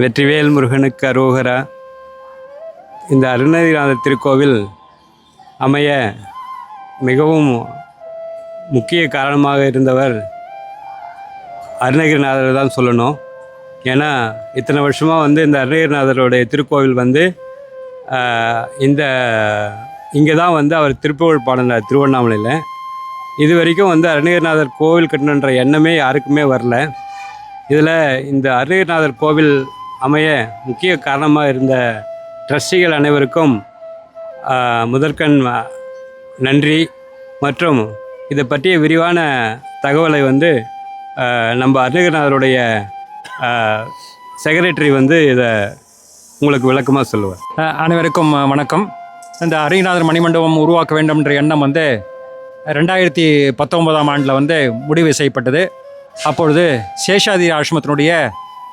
வெற்றிவேல் முருகனுக்கு அரோகரா. இந்த அருணகிரிநாதர் திருக்கோவில் அமைய மிகவும் முக்கிய காரணமாக இருந்தவர் அருணகிரிநாதர் தான் சொல்லணும். ஏன்னா இத்தனை வருஷமாக வந்து இந்த அருணகிரிநாதருடைய திருக்கோவில் வந்து இந்த இங்கே தான் வந்து அவர் திருப்புகழ் பாடினார் திருவண்ணாமலையில். இது வரைக்கும் வந்து அருணகிரிநாதர் கோவில் கட்டணுன்ற எண்ணமே யாருக்குமே வரல. இதில் இந்த அருணகிரிநாதர் கோவில் அமைய முக்கிய காரணமாக இருந்த ட்ரஸ்டிகள் அனைவருக்கும் முதற்கண் நன்றி. மற்றும் இதை பற்றிய விரிவான தகவலை வந்து நம்ம அருணகிரிநாதருடைய செக்ரட்டரி வந்து இதை உங்களுக்கு விளக்கமாக சொல்லுவார். அனைவருக்கும் வணக்கம். இந்த அரியநாதர் மணிமண்டபம் உருவாக்க வேண்டும் என்ற எண்ணம் வந்து ரெண்டாயிரத்தி பத்தொன்பதாம் ஆண்டில் வந்து முடிவு செய்யப்பட்டது. அப்பொழுது சேஷாதி ஆசிரமத்தினுடைய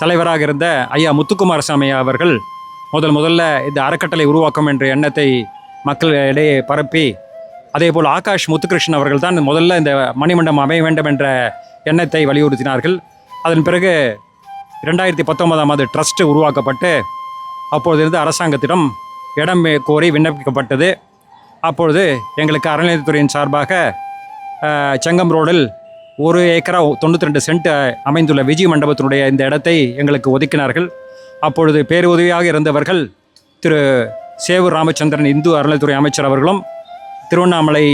தலைவராக இருந்த ஐயா முத்துக்குமாரசாமி அவர்கள் முதல் முதல்ல இந்த அறக்கட்டளை உருவாக்கம் என்ற எண்ணத்தை மக்களிடையே பரப்பி அதே போல் ஆகாஷ் முத்துகிருஷ்ணன் அவர்கள் தான் முதல்ல இந்த மணிமண்டபம் அமைய வேண்டும் என்ற எண்ணத்தை வலியுறுத்தினார்கள். அதன் பிறகு ரெண்டாயிரத்தி பத்தொன்பதாம் ஆண்டு ட்ரஸ்ட் உருவாக்கப்பட்டு அப்பொழுது இருந்து அரசாங்கத்திடம் இடம் கோரி விண்ணப்பிக்கப்பட்டது. அப்பொழுது எங்களுக்கு அறநிலையத்துறையின் சார்பாக செங்கம் ரோடில் ஒரு ஏக்கரா தொண்ணூற்றி ரெண்டு சென்ட் அமைந்துள்ள விஜய் மண்டபத்தினுடைய இந்த இடத்தை எங்களுக்கு ஒதுக்கினார்கள். அப்பொழுது பேருதவியாக இருந்தவர்கள் திரு சேவூர் ராமச்சந்திரன் இந்து அறநிலைத்துறை அமைச்சர் அவர்களும் திருவண்ணாமலை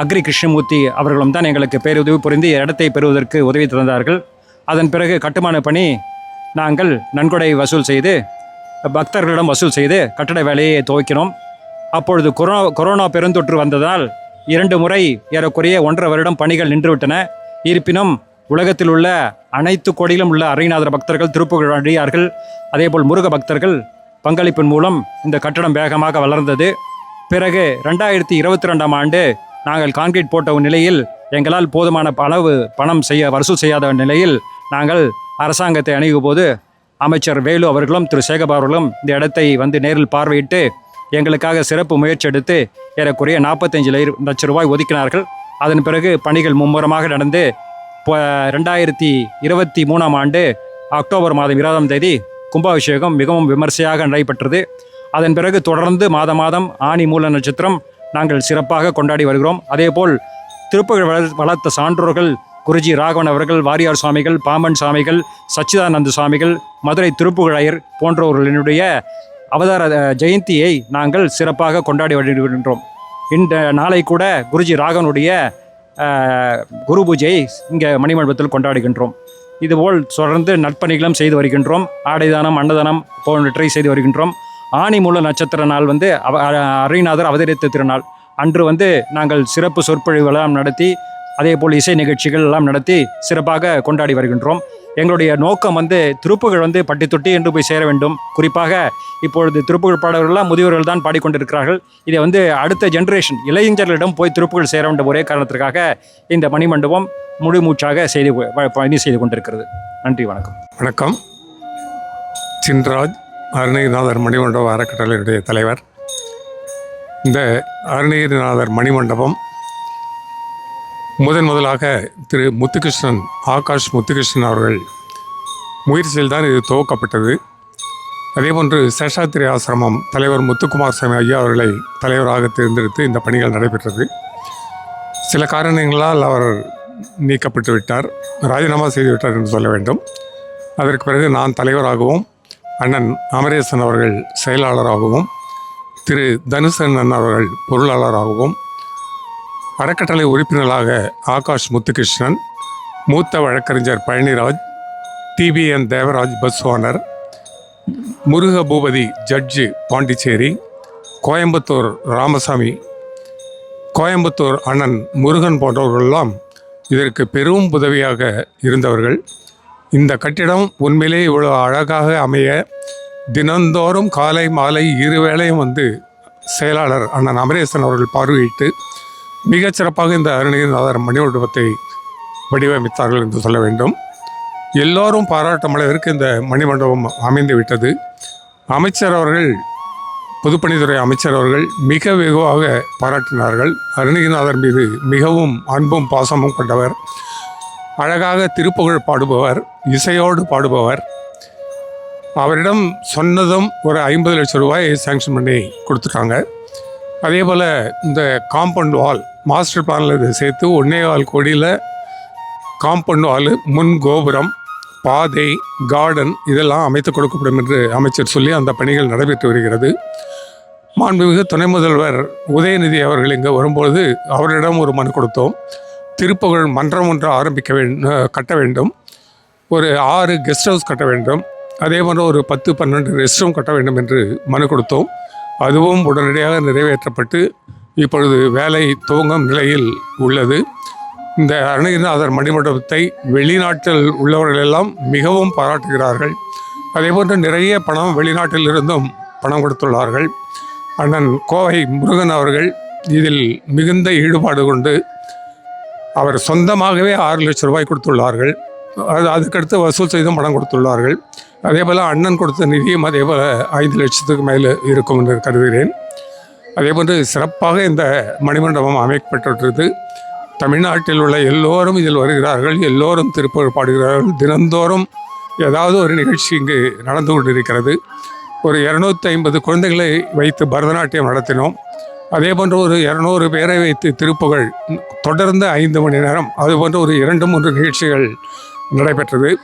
அக்ரி கிருஷ்ணமூர்த்தி அவர்களும் தான் எங்களுக்கு பேருதவி புரிந்து இடத்தை பெறுவதற்கு உதவி தந்தார்கள். அதன் பிறகு கட்டுமான பணி நாங்கள் நன்கொடை வசூல் செய்து பக்தர்களிடம் வசூல் செய்து கட்டட வேலையை துவக்கினோம். அப்பொழுது கொரோனா கொரோனா பெருந்தொற்று வந்ததால் இரண்டு முறை ஏறக்குறைய ஒன்றரை வருடம் பணிகள் நின்றுவிட்டன. இருப்பினும் உலகத்தில் உள்ள அனைத்து கோடியிலும் உள்ள அரியநாதர் பக்தர்கள் திருப்புகழ் அடியார்கள். அதேபோல் முருக பக்தர்கள் பங்களிப்பின் மூலம் இந்த கட்டடம் வேகமாக வளர்ந்தது. பிறகு ரெண்டாயிரத்தி இருபத்தி ரெண்டாம் ஆண்டு நாங்கள் கான்கிரீட் போட்ட நிலையில் எங்களால் போதுமான அளவு பணம் செய்ய வசூல் செய்யாத நிலையில் நாங்கள் அரசாங்கத்தை அணுகும் போது அமைச்சர் வேலு அவர்களும் திரு சேகபா அவர்களும் இந்த இடத்தை வந்து நேரில் பார்வையிட்டு எங்களுக்காக சிறப்பு முயற்சி எடுத்து ஏறக்குறைய நாற்பத்தஞ்சு லட்சம் ரூபாய் ஒதுக்கினார்கள். அதன் பிறகு பணிகள் மும்முரமாக நடந்து இப்போ ரெண்டாயிரத்தி இருபத்தி மூணாம் ஆண்டு அக்டோபர் மாதம் இருபதாம் தேதி கும்பாபிஷேகம் மிகவும் விமர்சையாக நடைபெற்றது. அதன் பிறகு தொடர்ந்து மாத மாதம் ஆணி மூல நட்சத்திரம் நாங்கள் சிறப்பாக கொண்டாடி வருகிறோம். அதேபோல் திருப்புகழ் வளர் வளர்த்த சான்றோர்கள் குருஜி ராகவன் அவர்கள் வாரியார் சுவாமிகள் பாம்பன் சுவாமிகள் சச்சிதானந்த சுவாமிகள் மதுரை திருப்புகழையர் போன்றவர்களினுடைய அவதார ஜெயந்தியை நாங்கள் சிறப்பாக கொண்டாடி வருகின்றோம். இந்த நாளை கூட குருஜி ராகவனுடைய குரு பூஜையை இங்கே மணிமண்டபத்தில் கொண்டாடுகின்றோம். இதுபோல் தொடர்ந்து நற்பணிகளும் செய்து வருகின்றோம். ஆடைதானம் அன்னதானம் போன்றவற்றை செய்து வருகின்றோம். ஆணி மூல நட்சத்திர நாள் வந்து அவ அருணாதர் அரியநாதர் அவதரித்த திருநாள். அன்று வந்து நாங்கள் சிறப்பு சொற்பொழிவுகளெல்லாம் நடத்தி அதே போல் இசை நிகழ்ச்சிகள் எல்லாம் நடத்தி சிறப்பாக கொண்டாடி வருகின்றோம். எங்களுடைய நோக்கம் வந்து திருப்புகள் வந்து பட்டி தொட்டி என்று போய் சேர வேண்டும். குறிப்பாக இப்பொழுது திருப்புகள் பாடல்கள்லாம் முதியோர்கள் தான் பாடிக்கொண்டிருக்கிறார்கள். இதை வந்து அடுத்த ஜென்ரேஷன் இளைஞர்களிடம் போய் திருப்புகள் சேர வேண்டும் ஒரே காரணத்திற்காக இந்த மணிமண்டபம் முழு மூச்சாக செய்து பணி செய்து கொண்டிருக்கிறது. நன்றி வணக்கம். வணக்கம். சின்ராஜ் அருணகிரிநாதர் மணிமண்டப அறக்கட்டளையுடைய தலைவர். இந்த அருணகிரிநாதர் மணிமண்டபம் முதன் முதலாக திரு முத்துகிருஷ்ணன் ஆகாஷ் முத்துகிருஷ்ணன் அவர்கள் முயற்சியில் தான் இது துவக்கப்பட்டது. அதேபோன்று சேஷாத்திரி ஆசிரமம் தலைவர் முத்துக்குமார் சாமி ஐயா அவர்களை தலைவராக தேர்ந்தெடுத்து இந்த பணிகள் நடைபெற்றது. சில காரணங்களால் அவர் நீக்கப்பட்டு விட்டார் ராஜினாமா செய்துவிட்டார் என்று சொல்ல வேண்டும். அதற்கு பிறகு நான் தலைவராகவும் அண்ணன் அமரேசன் அவர்கள் செயலாளராகவும் திரு தனுசன் அவர்கள் பொருளாளராகவும் அறக்கட்டளை உறுப்பினர்களாக ஆகாஷ் முத்துகிருஷ்ணன் மூத்த வழக்கறிஞர் Palaniraj TPN Devaraj bus owner Muruga Boopathi judge Pondicherry Coimbatore Ramasamy Coimbatore அண்ணன் முருகன் போன்றவர்களெல்லாம் இதற்கு பெரும் உதவியாக இருந்தவர்கள். இந்த கட்டிடம் உண்மையிலே இவ்வளோ அழகாக அமைய தினந்தோறும் காலை மாலை இருவேளையும் வந்து செயலாளர் அண்ணன் அமரேசன் அவர்கள் பார்வையிட்டு மிகச்சிறப்பாக இந்த அருணகிரிநாதர் மணிமண்டபத்தை வடிவமைத்தார்கள் என்று சொல்ல வேண்டும். எல்லோரும் பாராட்டும் அளவிற்கு இந்த மணிமண்டபம் அமைந்து விட்டது. அமைச்சர் அவர்கள் பொதுப்பணித்துறை அமைச்சர் அவர்கள் மிக வெகுவாக பாராட்டினார்கள். அருணகிரிநாதர் மீது மிகவும் அன்பும் பாசமும் கொண்டவர். அழகாக திருப்புகழ் பாடுபவர் இசையோடு பாடுபவர். அவரிடம் சொன்னதும் ஒரு ஐம்பது லட்சம் ரூபாய் சேங்ஷன் பண்ணி கொடுத்துட்டாங்க. அதே போல் இந்த காம்பவுண்ட் வால் மாஸ்டர் பிளானில் இதை சேர்த்து ஒன்றே கால் கோடியில் காம்பவுண்ட் வால் முன் கோபுரம் பாதை கார்டன் இதெல்லாம் அமைத்து கொடுக்கப்படும் என்று அமைச்சர் சொல்லி அந்த பணிகள் நடைபெற்று வருகிறது. மாண்புமிகு துணை முதல்வர் உதயநிதி அவர்கள் இங்கே வரும்பொழுது அவரிடம் ஒரு மனு கொடுத்தோம். திருப்புகழ் மன்றம் ஒன்று ஆரம்பிக்க வேண்டும் கட்ட வேண்டும். ஒரு ஆறு கெஸ்ட் ஹவுஸ் கட்ட வேண்டும். அதே போன்ற ஒரு பத்து பன்னெண்டு ரெஸ்ட் ரூம் கட்ட வேண்டும் என்று மனு கொடுத்தோம். அதுவும் உடனடியாக நிறைவேற்றப்பட்டு இப்பொழுது வேலை துவங்கும் நிலையில் உள்ளது. இந்த அருணகிரிநாதர் மணிமண்டபத்தை வெளிநாட்டில் உள்ளவர்கள் எல்லாம் மிகவும் பாராட்டுகிறார்கள். அதேபோன்று நிறைய பணம் வெளிநாட்டில் இருந்தும் பணம் கொடுத்துள்ளார்கள். அண்ணன் கோவை முருகன் அவர்கள் இதில் மிகுந்த ஈடுபாடு கொண்டு அவர் சொந்தமாகவே ஆறு லட்சம் ரூபாய் கொடுத்துள்ளார்கள். அது அதுக்கடுத்து வசூல் செய்தும் பணம் கொடுத்துள்ளார்கள். அதே போல் அண்ணன் கொடுத்த நிதியும் அதே போல் ஐந்து லட்சத்துக்கு மேலே இருக்கும் என்று கருதுகிறேன். அதேபோன்று சிறப்பாக இந்த மணிமண்டபம் அமைக்கப்பட்டுள்ளது தமிழ்நாட்டில் உள்ள எல்லோரும் இதில் வருகிறார்கள். எல்லோரும் திருப்புகள் பாடுகிறார்கள். தினந்தோறும் ஏதாவது ஒரு நிகழ்ச்சி இங்கு நடந்து கொண்டிருக்கிறது. ஒரு இரநூத்தி ஐம்பது குழந்தைகளை வைத்து பரதநாட்டியம் நடத்தினோம். அதே போன்று ஒரு இரநூறு பேரை வைத்து திருப்புகழ் தொடர்ந்து ஐந்து மணி நேரம் அதுபோன்ற ஒரு இரண்டு மூன்று நிகழ்ச்சிகள் நடைபெற்றது.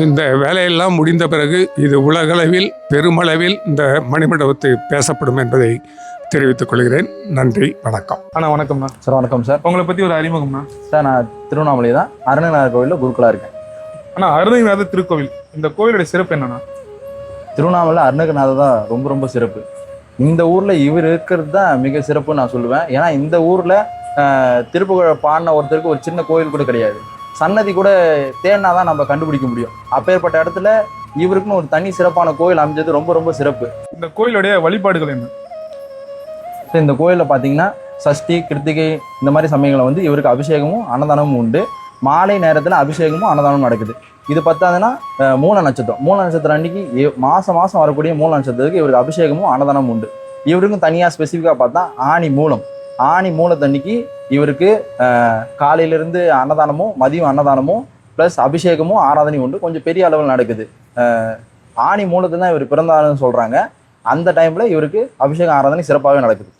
இந்த வேலையெல்லாம் முடிந்த பிறகு இது உலகளவில் பெருமளவில் இந்த மணிமண்டபத்தை பேசப்படும் என்பதை தெரிவித்துக் கொள்கிறேன். நன்றி வணக்கம். அண்ணா வணக்கம்ண்ணா. சார் வணக்கம் சார். உங்களை பத்தி ஒரு அறிமுகம்ண்ணா. சார் நான் திருவண்ணாமலை தான். அருணநாதர் கோவிலில் குருக்களாக இருக்கேன். அண்ணா அருணகிரிநாதர் திருக்கோவில் இந்த கோவிலோட சிறப்பு என்னண்ணா? திருவண்ணாமலை அருணகிரிநாதர் தான் ரொம்ப ரொம்ப சிறப்பு. இந்த ஊரில் இவர் இருக்கிறது தான் மிக சிறப்புன்னு நான் சொல்லுவேன். ஏன்னா இந்த ஊரில் திருப்புகழ பாடின ஒருத்தருக்கு ஒரு சின்ன கோவில் கூட கிடையாது. சன்னதி கூட தேடினா தான் நம்ம கண்டுபிடிக்க முடியும். அப்பேற்பட்ட இடத்துல இவருக்குன்னு ஒரு தனி சிறப்பான கோவில் அமைஞ்சது ரொம்ப ரொம்ப சிறப்பு. இந்த கோயிலுடைய வழிபாடுகள் என்ன? இந்த கோயிலில் பார்த்தீங்கன்னா சஷ்டி கிருத்திகை இந்த மாதிரி சமயங்களில் வந்து இவருக்கு அபிஷேகமும் அன்னதானமும் உண்டு. மாலை நேரத்தில் அபிஷேகமும் அன்னதானமும் நடக்குது. இது பத்தாதுன்னா மூல நட்சத்திரம். மூல நட்சத்திரம் அன்னைக்கு மாசம் மாசம் வரக்கூடிய மூல நட்சத்திரத்துக்கு இவருக்கு அபிஷேகமும் அன்னதானமும் உண்டு. இவருக்கும் தனியாக ஸ்பெசிஃபிக்காக பார்த்தா ஆணி மூலம். ஆணி மூலத்தன்னைக்கு இவருக்கு காலையிலிருந்து அன்னதானமும் மதியம் அன்னதானமும் ப்ளஸ் அபிஷேகமும் ஆராதனையும் உண்டு. கொஞ்சம் பெரிய அளவில் நடக்குது. ஆணி மூலத்தில் தான் இவர் பிறந்தாருன்னு சொல்கிறாங்க அந்த டைமில் இவருக்கு அபிஷேகம் ஆராதனை சிறப்பாகவே நடக்குது.